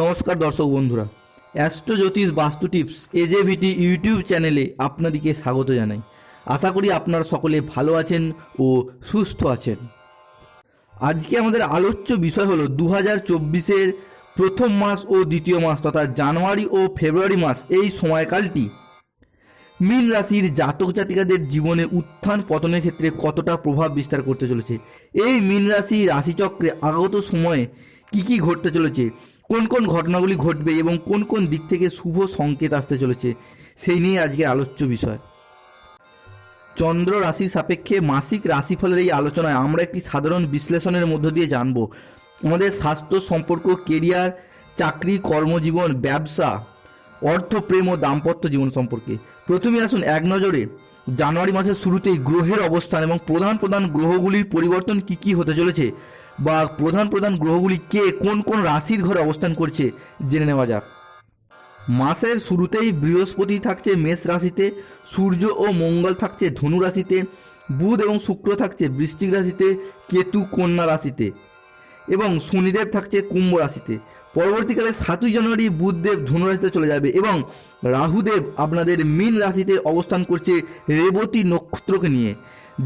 নমস্কার দর্শক বন্ধুরা অ্যাস্ট্রো জ্যোতিষ বাস্তু টিপস এজেভিটি ইউটিউব চ্যানেলে আপনাদেরকে স্বাগত জানাই। আশা করি আপনারা সকলে ভালো আছেন ও সুস্থ আছেন। আজকে আমাদের আলোচ্য বিষয় হলো দু হাজার চব্বিশের প্রথম মাস ও দ্বিতীয় মাস তথা জানুয়ারি ও ফেব্রুয়ারি মাস এই সময়কালটি। মীন রাশির জাতক জাতিকাদের জীবনে উত্থান পতনের ক্ষেত্রে কতটা প্রভাব বিস্তার করতে চলেছে? এই মীন রাশি রাশিচক্রে আগত সময়ে কি কি ঘটতে চলেছে? কোন কোন ঘটনাগুলি ঘটবে এবং কোন কোন দিক থেকে শুভ সংকেত আসতে চলেছে, সেই নিয়ে আজকের আলোচ্য বিষয়। চন্দ্র রাশির সাপেক্ষে মাসিক রাশিফলের এই আলোচনায় আমরা একটি সাধারণ বিশ্লেষণের মধ্য দিয়ে জানব। আমাদের স্বাস্থ্য সম্পর্ক, কেরিয়ার, চাকরি, কর্মজীবন, ব্যবসা অর্থ প্রেম ও দাম্পত্য জীবন সম্পর্কে। প্রথমে আসুন এক নজরে জানুয়ারি মাসের শুরুতেই গ্রহের অবস্থান এবং প্রধান প্রধান গ্রহগুলির পরিবর্তন কি কি হতে চলেছে বা প্রধান প্রধান গ্রহগুলি কে কোন কোন রাশির ঘরে অবস্থান করছে জেনে নেওয়া যাক। মাসের শুরুতেই বৃহস্পতি থাকছে মেষ রাশিতে, সূর্য ও মঙ্গল থাকছে ধনু রাশিতে, বুধ এবং শুক্র থাকছে বৃশ্চিক রাশিতে, কেতু কন্যা রাশিতে এবং শনিদেব থাকছে কুম্ভ রাশিতে। পরবর্তীকালে সাতই জানুয়ারি বুধদেব ধনু রাশিতে চলে যাবে এবং রাহুদেব আপনাদের মীন রাশিতে অবস্থান করছে রেবতী নক্ষত্রকে নিয়ে।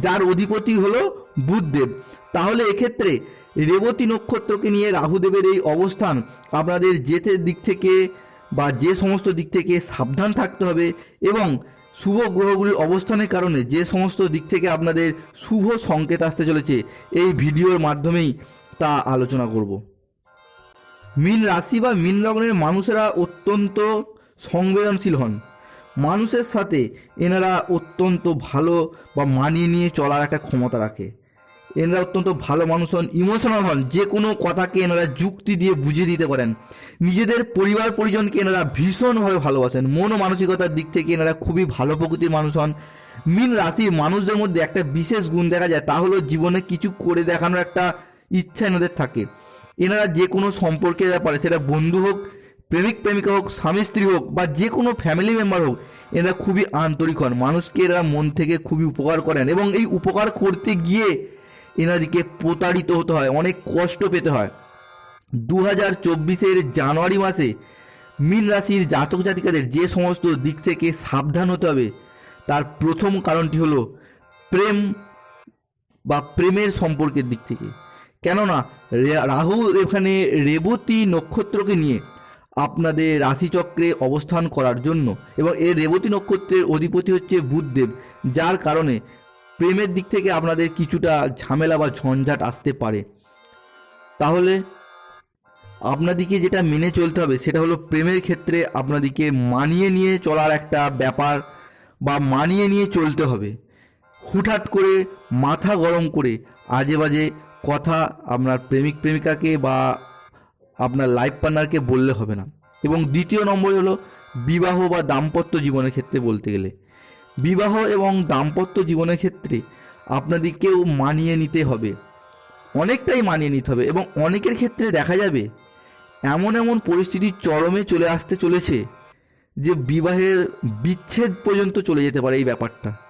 যার অধিপতি হলো বুধদেব। তাহলে এক্ষেত্রে রেবতী নক্ষত্রকে নিয়ে রাহুদেবের এই অবস্থান আপনাদের যেতে দিক থেকে বা যে সমস্ত দিক থেকে সাবধান থাকতে হবে এবং শুভ গ্রহগুলির অবস্থানের কারণে যে সমস্ত দিক থেকে আপনাদের শুভ সংকেত আসতে চলেছে, এই ভিডিওর মাধ্যমেই তা আলোচনা করব। মীন রাশি বা মীন লগ্নের মানুষেরা অত্যন্ত সংবেদনশীল হন। মানুষের সাথে এনারা অত্যন্ত ভালো বা মানিয়ে নিয়ে চলার একটা ক্ষমতা রাখে। এনারা অত্যন্ত ভালো মানুষ হন ইমোশনাল হন, যে কোনো কথাকে এনারা যুক্তি দিয়ে বুঝিয়ে দিতে পারেন। নিজেদের পরিবার পরিজনকে এনারা ভীষণভাবে ভালোবাসেন। মন মানসিকতার দিক থেকে এনারা খুবই ভালো প্রকৃতির মানুষ হন। মীন রাশির মানুষদের মধ্যে একটা বিশেষ গুণ দেখা যায়, তা হলো জীবনে কিছু করে দেখানোর একটা ইচ্ছা এনাদের থাকে। এনারা যে কোনো সম্পর্কের ব্যাপারে, সেটা বন্ধু হোক, প্রেমিক, প্রেমিকা হোক, স্বামী, স্ত্রী হোক, বা যে কোনো ফ্যামিলি মেম্বার হোক, এরা খুবই আন্তরিক হন। মানুষকে এরা মন থেকে খুবই উপকার করেন এবং এই উপকার করতে গিয়ে এনাদিকে প্রতারিত হতে হয়, অনেক কষ্ট পেতে হয়। দু হাজার চব্বিশের জানুয়ারি মাসে মীন রাশির জাতক জাতিকাদের যে সমস্ত দিক থেকে সাবধান হতে হবে, তার প্রথম কারণটি হলো প্রেম বা প্রেমের সম্পর্কের দিক থেকে। কেননা রাহু এখানে রেবতী নক্ষত্রকে নিয়ে আপনাদের রাশিচক্রে অবস্থান করার জন্য এবং এই রেবতী নক্ষত্রের অধিপতি হচ্ছে বুধদেব, যার কারণে প্রেমের দিক থেকে আপনাদের কিছুটা ঝামেলা বা ঝঞ্ঝাট আসতে পারে। তাহলে আপনাদিকে যেটা মেনে চলতে হবে সেটা হলো প্রেমের ক্ষেত্রে আপনাদিকে মানিয়ে নিয়ে চলার একটা ব্যাপার বা মানিয়ে নিয়ে চলতে হবে। হুটহাট করে মাথা গরম করে আজে বাজে কথা আপনার প্রেমিক প্রেমিকাকে বা আপনার লাইফ পার্টনারকে বললে হবে না। এবং দ্বিতীয় নম্বর হলো বিবাহ বা দাম্পত্য জীবনের ক্ষেত্রে বলতে গেলে। বিবাহ এবং দাম্পত্য জীবনের ক্ষেত্রে আপনাদেরকেও মানিয়ে নিতে হবে। অনেকটাই মানিয়ে নিতে হবে এবং অনেকের ক্ষেত্রে দেখা যাবে এমন এমন পরিস্থিতি চরমে চলে আসতে চলেছে যে বিবাহের বিচ্ছেদ পর্যন্ত চলে যেতে পারে এই ব্যাপারটা।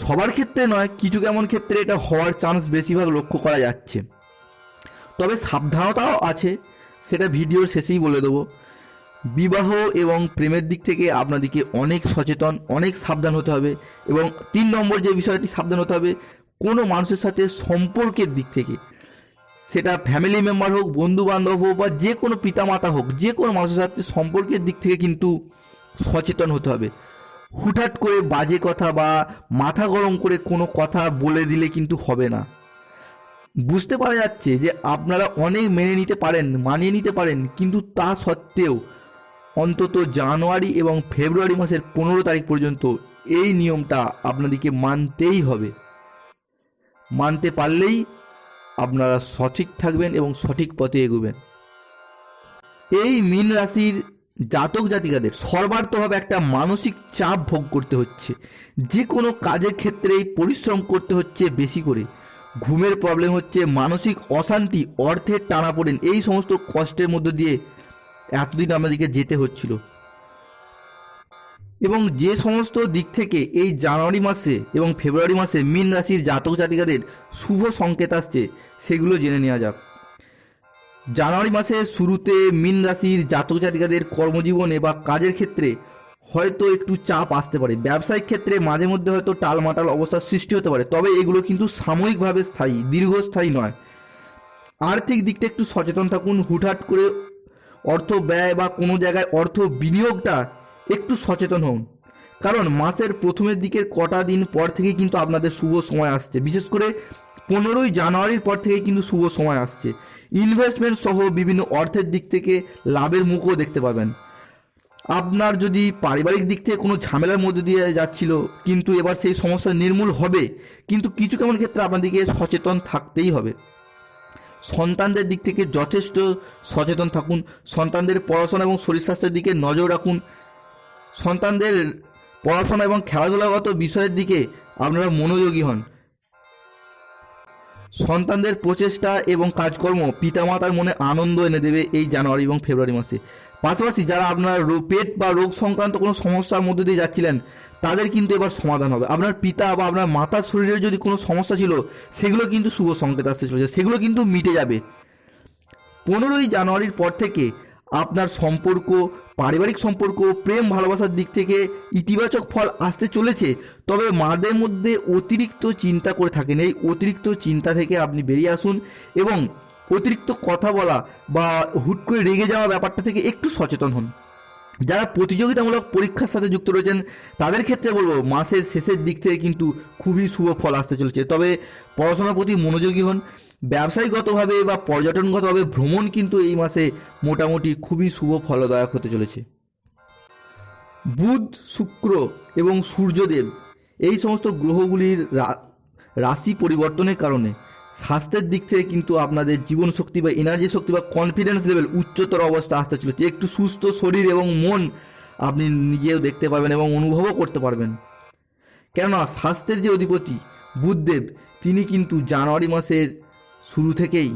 সবার ক্ষেত্রে নয়, কিছু কেমন ক্ষেত্রে এটা হওয়ার চান্স বেশিরভাগ লক্ষ্য করা যাচ্ছে। তবে সাবধানতাও আছে, সেটা ভিডিওর শেষেই বলে দেবো। বিবাহ এবং প্রেমের দিক থেকে আপনাদেরকে অনেক সচেতন, অনেক সাবধান হতে হবে এবং তিন নম্বর যে বিষয়টি সাবধান হতে হবে, কোনো মানুষের সাথে সম্পর্কের দিক থেকে। সেটা ফ্যামিলি মেম্বার হোক বন্ধু বান্ধব হোক বা যে কোনো পিতামাতা হোক, যে কোনো মানুষের সাথে সম্পর্কের দিক থেকে কিন্তু সচেতন হতে হবে। হুটহাট করে বাজে কথা বা মাথা গরম করে কোনো কথা বলে দিলে কিন্তু হবে না। বুঝতে পারা যাচ্ছে যে আপনারা অনেক মেনে নিতে পারেন, মানিয়ে নিতে পারেন, কিন্তু তা সত্ত্বেও অন্তত জানুয়ারি এবং ফেব্রুয়ারি মাসের পনেরো তারিখ পর্যন্ত এই নিয়মটা আপনাদেরকে মানতেই হবে। মানতে পারলেই আপনারা সঠিক থাকবেন এবং সঠিক পথে এগোবেন। এই মীন রাশির জাতক জাতিকাদের সর্বার্থভাবে একটা মানসিক চাপ ভোগ করতে হচ্ছে। যে কোনো কাজের ক্ষেত্রেই পরিশ্রম করতে হচ্ছে বেশি করে। ঘুমের প্রবলেম হচ্ছে, মানসিক অশান্তি, অর্থের টানাপোড়েন, এই সমস্ত কষ্টের মধ্য দিয়ে এতদিন আমাদেরকে যেতে হচ্ছিল। এবং যে সমস্ত দিক থেকে এই জানুয়ারি মাসে এবং ফেব্রুয়ারি মাসে মীন রাশির জাতক জাতিকাদের শুভ সংকেত আসছে, সেগুলো জেনে নেওয়া যাক। জানুয়ারি মাসের শুরুতে মীন রাশির জাতক জাতিকাদের কর্মজীবনে বা কাজের ক্ষেত্রে হয়তো একটু চাপ আসতে পারে। ব্যবসায়িক ক্ষেত্রে মাঝে মধ্যে হয়তো টালমাটাল অবস্থার সৃষ্টি হতে পারে। তবে এগুলো কিন্তু সাময়িকভাবে স্থায়ী, দীর্ঘস্থায়ী নয়। আর্থিক দিকটা একটু সচেতন থাকুন। হুটহাট করে অর্থ ব্যয় বা কোনো জায়গায় অর্থ বিনিয়োগটা একটু সচেতন হন। কারণ মাসের প্রথমের দিকের কটা দিন পর থেকেই কিন্তু আপনাদের শুভ সময় আসছে। বিশেষ করে পনেরোই জানুয়ারির পর থেকে কিন্তু শুভ সময় আসছে। ইনভেস্টমেন্ট সহ বিভিন্ন অর্থের দিক থেকে লাভের মুখও দেখতে পাবেন। আপনার যদি পারিবারিক দিক থেকে কোনো ঝামেলার মধ্যে দিয়ে যাচ্ছিল, কিন্তু এবার সেই সমস্যা নির্মূল হবে, কিন্তু কিছু কেমন ক্ষেত্রে আপনাদেরকে সচেতন থাকতেই হবে। সন্তানদের দিক থেকে যথেষ্ট সচেতন থাকুন, সন্তানদের পড়াশোনা এবং শরীর স্বাস্থ্যের দিকে নজর রাখুন। সন্তানদের পড়াশোনা এবং খেলাধুলাগত বিষয়ের দিকে আপনারা মনোযোগী হন। সন্তানদের প্রচেষ্টা এবং কাজকর্ম পিতামাতার মনে আনন্দ এনে দেবে এই জানুয়ারি এবং ফেব্রুয়ারি মাসে। পাশাপাশি যারা আপনার পেট বা রোগ সংক্রান্ত কোনো সমস্যার মধ্যে দিয়ে যাচ্ছিলেন, তাদের কিন্তু এবার সমাধান হবে। আপনার পিতা বা আপনার মাতার শরীরের যদি কোনো সমস্যা ছিল, সেগুলো কিন্তু শুভ সংকেত আসতে চলেছে, সেগুলো কিন্তু মিটে যাবে। পনেরোই জানুয়ারির পর থেকে আপনার সম্পর্ক, পারিবারিক সম্পর্ক, প্রেম, ভালোবাসার দিক থেকে ইতিবাচক ফল আসতে চলেছে। তবে মাদের মধ্যে অতিরিক্ত চিন্তা করে থাকেন। এই অতিরিক্ত চিন্তা থেকে আপনি বেরিয়ে আসুন এবং অতিরিক্ত কথা বলা বা হুট করে রেগে যাওয়া ব্যাপারটা থেকে একটু সচেতন হন। যারা প্রতিযোগিতামূলক পরীক্ষার সাথে যুক্ত রয়েছেন, তাদের ক্ষেত্রে বলব, মাসের শেষের দিক থেকে কিন্তু খুবই শুভ ফল আসতে চলেছে। তবে পড়াশোনার প্রতি মনোযোগী হন। ব্যবসায়িকগতভাবে বা পর্যটনগতভাবে ভ্রমণ কিন্তু এই মাসে মোটামুটি খুবই শুভ ফলদায়ক হতে চলেছে। বুধ, শুক্র এবং সূর্যদেব এই সমস্ত গ্রহগুলির রাশি পরিবর্তনের কারণে স্বাস্থ্যের দিক থেকে কিন্তু আপনাদের জীবন শক্তি বা এনার্জি শক্তি বা কনফিডেন্স লেভেল উচ্চতর অবস্থা আসতে চলেছে। একটু সুস্থ শরীর এবং মন আপনি নিজেও দেখতে পাবেন এবং অনুভবও করতে পারবেন। কেননা স্বাস্থ্যের যে অধিপতি বুধদেব, তিনি কিন্তু জানুয়ারি মাসের শুরু থেকেই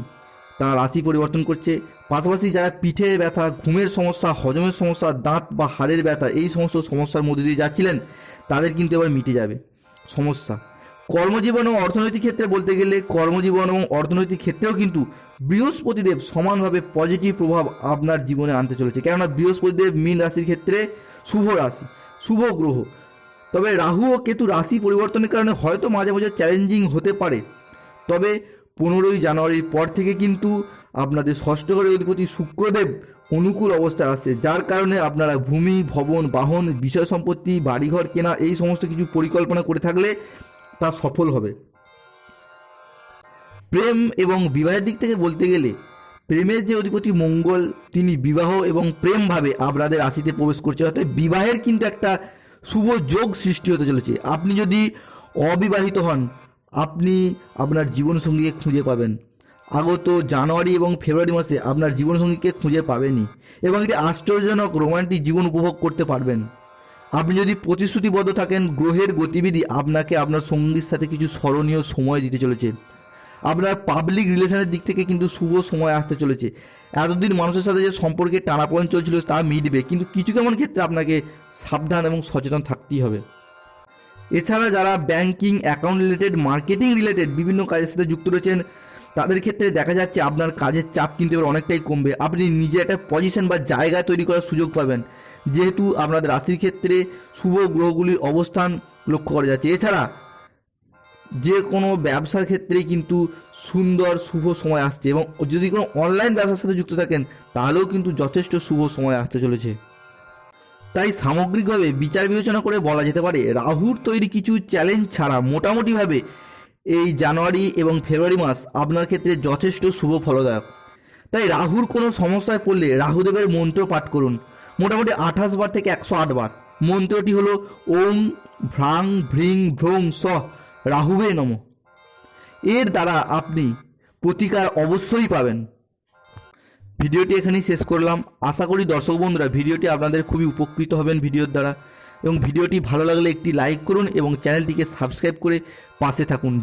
তার রাশি পরিবর্তন করছে। পাশাপাশি যারা পিঠের ব্যথা, ঘুমের সমস্যা, হজমের সমস্যা, দাঁত বা হাড়ের ব্যথা, এই সমস্ত সমস্যার মধ্যে দিয়ে যাচ্ছিলেন, তাদের কিন্তু এবার মিটে যাবে। সমস্যা। কর্মজীবন এবং অর্থনৈতিক ক্ষেত্রে বলতে গেলে কর্মজীবন এবং অর্থনৈতিক ক্ষেত্রেও কিন্তু বৃহস্পতিদেব সমানভাবে পজিটিভ প্রভাব আপনার জীবনে আনতে চলেছে। কেননা বৃহস্পতিদেব মীন রাশির ক্ষেত্রে শুভ রাশি, শুভ গ্রহ। তবে রাহু ও কেতু রাশি পরিবর্তনের কারণে হয়তো মাঝে মাঝে চ্যালেঞ্জিং হতে পারে। তবে পনেরোই জানুয়ারির পর থেকে কিন্তু আপনাদের ষষ্ঠ ঘরের অধিপতি শুক্রদেব অনুকূল অবস্থায় আসছে, যার কারণে আপনারা ভূমি, ভবন, বাহন, বিষয় সম্পত্তি, বাড়িঘর, কেনা, এই সমস্ত কিছু পরিকল্পনা করে থাকলে তা সফল হবে। প্রেম এবং বিবাহের দিক থেকে বলতে গেলে, প্রেমের যে অধিপতি মঙ্গল, তিনি বিবাহ এবং প্রেমভাবে আপনাদের রাশিতে প্রবেশ করছে। অর্থাৎ বিবাহের কিন্তু একটা শুভ যোগ সৃষ্টি হতে চলেছে। আপনি যদি অবিবাহিত হন আপনি আপনার জীবনসঙ্গীকে খুঁজে পাবেন। আগত জানুয়ারি এবং ফেব্রুয়ারি মাসে আপনার জীবনসঙ্গীকে খুঁজে পাবেনই এবং একটি আশ্চর্যজনক রোমান্টিক জীবন উপভোগ করতে পারবেন। আপনি যদি প্রতিশ্রুতিবদ্ধ থাকেন, গ্রহের গতিবিধি আপনাকে আপনার সঙ্গীর সাথে কিছু স্মরণীয় সময় দিতে চলেছে। আপনার পাবলিক রিলেশনের দিক থেকে কিন্তু শুভ সময় আসতে চলেছে। এতদিন মানুষের সাথে যে সম্পর্কে টানাপোড়েন চলছিল তা মিটবে, কিন্তু কিছু কেমন ক্ষেত্রে আপনাকে সাবধান এবং সচেতন থাকতেই হবে। এছাড়া যারা banking account related marketing related বিভিন্ন কাজের সাথে যুক্ত রয়েছেন, তাদের ক্ষেত্রে দেখা যাচ্ছে আপনার কাজের চাপ কিন্তু এবার অনেকটাই কমবে। আপনি নিজে একটা পজিশন বা জায়গা তৈরি করার সুযোগ পাবেন। যেহেতু আপনাদের রাশির ক্ষেত্রে শুভ গ্রহগুলির অবস্থান লক্ষ্য করা যাচ্ছে। এছাড়া যে কোনো ব্যবসার ক্ষেত্রেই কিন্তু সুন্দর শুভ সময় আসছে এবং যদি কোনো অনলাইন ব্যবসার সাথে যুক্ত থাকেন, তাহলেও কিন্তু যথেষ্ট শুভ সময় আসতে চলেছে। তাই সামগ্রিকভাবে বিচার বিবেচনা করে বলা যেতে পারে, রাহুর তৈরি কিছু চ্যালেঞ্জ ছাড়া মোটামুটিভাবে এই জানুয়ারি এবং ফেব্রুয়ারি মাস আপনার ক্ষেত্রে যথেষ্ট শুভ ফলদায়ক। তাই রাহুর কোনো সমস্যায় পড়লে রাহুদেবের মন্ত্র পাঠ করুন। মোটামুটি আঠাশ বার থেকে একশো আট বার। মন্ত্রটি হলো ওম ভ্রাং ভ্রিং ভ্রং স রাহুবে নম। এর দ্বারা আপনি প্রতিকার অবশ্যই পাবেন। ভিডিওটি এখানেই শেষ করলাম। আশা করি দর্শক বন্ধুরা, ভিডিওটি আপনাদের খুবই উপকৃত হবেন ভিডিওর দ্বারা। এবং ভিডিওটি ভালো লাগলে একটি লাইক করুন এবং চ্যানেলটিকে সাবস্ক্রাইব করে পাশে থাকুন।